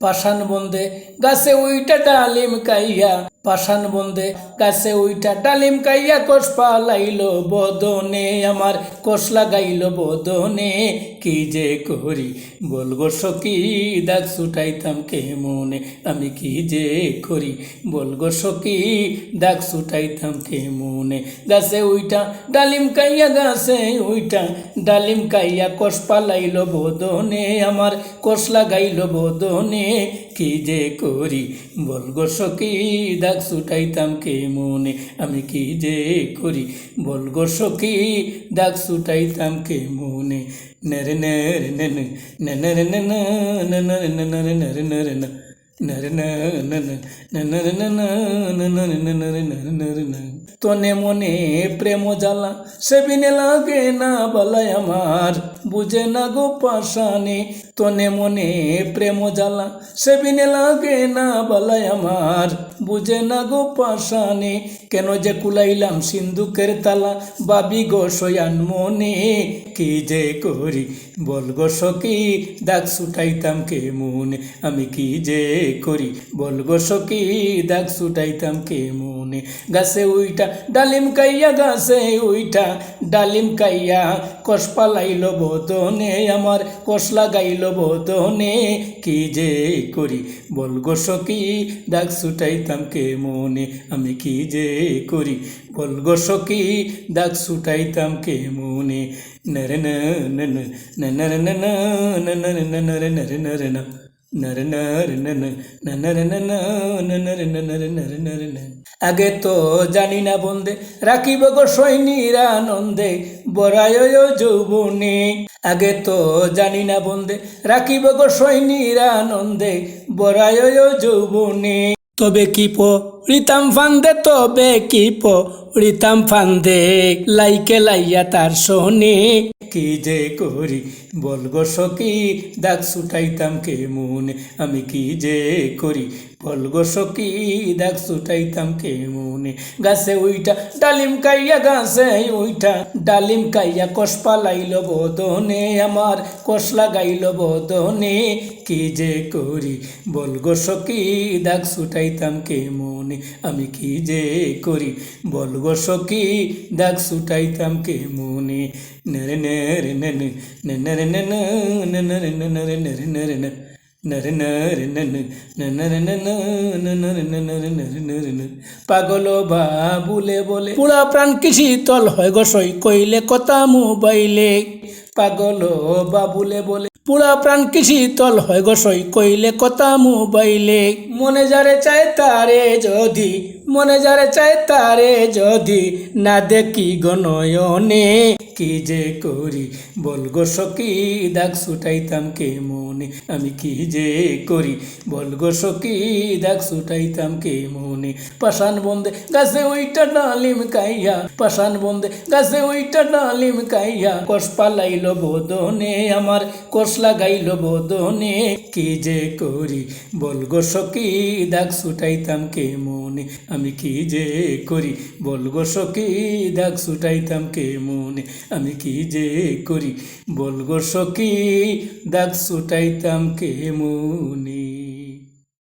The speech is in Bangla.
পাষাণ বন্দে গাছে উইটা ডালিম কাইয়া। পাষাণ বন্দে গাছে উইটা ডালিম কাইয়া কোষ পালাইল বদনে, আমার কোষ লাগাইল বদনে। কি যে করি বলগো সকি দাগ ছুটাইতাম কে মনে আমি কি যে করি বলগো সকি দাগ ছুটাইতাম কে মনে গাছে উইটা ডালিম কাইয়া, গাছে উইটা ডালিম কাইয়া কোষ পালাইল বদনে, আমার কোষ লাগাইল বদনে। কি যে করি বলগো সকি দাগ ডাক সুটাইতাম কে মনে আমি কি যে করি বল গো সখী ডাক সুটাইতাম কে মনে নরে নরে নন নরে নন নরে নরে নরে নরে তনে মনে প্রেম জ্বালা সেবিনে লাগে না বলায় আমার বুঝে না গো পাশানে তনে মনে প্রেম জ্বালা সেবিনে লাগে না বলায় আমার বুঝে না গো পাশানে কেন যে কুলাইলাম সিন্ধুকের তালা, বাবি গো সয়ান মনে, কি যে করি বল গো সকি দাগ সুটাইতাম কে মনে আমি কি যে করি বল গো সকি দাগ সুটাইতাম কে মনে গাছে উইটা ডালিম কাইয়া গাছে উইটা ডালিম কাইয়া কষ পালাইল বদনে আমার কষ লাগাইল বদনে কি যে করি বল গো সকি দাগ ছুটাইতাম কে মনে আমি কি যে করি বল গো সকি দাগ ছুটাইতাম কে মনে নরে নরে নরে নরে নরে নরে নরে নরে আগে তো জানি না বন্দে, রাখিব গো সৈনীর আনন্দে বরায় যৌবনে। আগে তো জানি না বন্দে, রাখিব গো সৈনীর আনন্দে বরায় যৌবনে। তবে কি প রিতাম ফান্দে, তবে কি প রিতাম ফান্দে, লাইকে লাইয়া তার শোনে কি যে করি বলগো সকি দাগ ছুটাইতাম কে মনে আমি কি যে করি বলগো সকি দাগ ছুটাইতাম কে মনে গাছে উইটা ডালিম কাইয়া, গাছে উইটা ডালিম কাইয়া কষ পালাইল বদনে, আমার কষ লাগাইল বদনে। কি যে করি বলগো সকি দাগ ছুটাইতাম কে মনে আমি কি যে করি বলগো সকি দাগ ছুটাইতাম কে মনে নরে নরে নরে নরে নরে নরে নরে নরে নরে নরে পাগল বাবুলে বলে পুরা প্রাণ কি শীতল হয় গসই কইলে কথা মোবাইলে পাগল বাবুলে বলে পুরা প্রাণ কিছি তল হয় গসই কইলে কথা মোবাইলে। মনে যারে চায় তারে যদি মনে যারে চায় তারে যদি না দেখি গনয়নে কি যে করি বল গো সকি দাগ ছুটাইতাম কে মনে আমি কি যে করি বল গো সকি দাগ ছুটাইতাম কে মনে পাষাণ বন্দে গাছে ওইটা ডালিম কাইয়া, পাষাণ বন্দে গাছে ওইটা ডালিম কাইয়া, কষ পালাইল বদনে, আমার কষ লাগাইল বদনে, কি যে করি বল গো সকি দাগ ছুটাইতাম কে মনে আমি কি যে করি? বলগো সকি দাগ ছুটাইতাম কে মনে আমি কি যে করি? বলগো সকি দাগ ছুটাইতাম কে মনে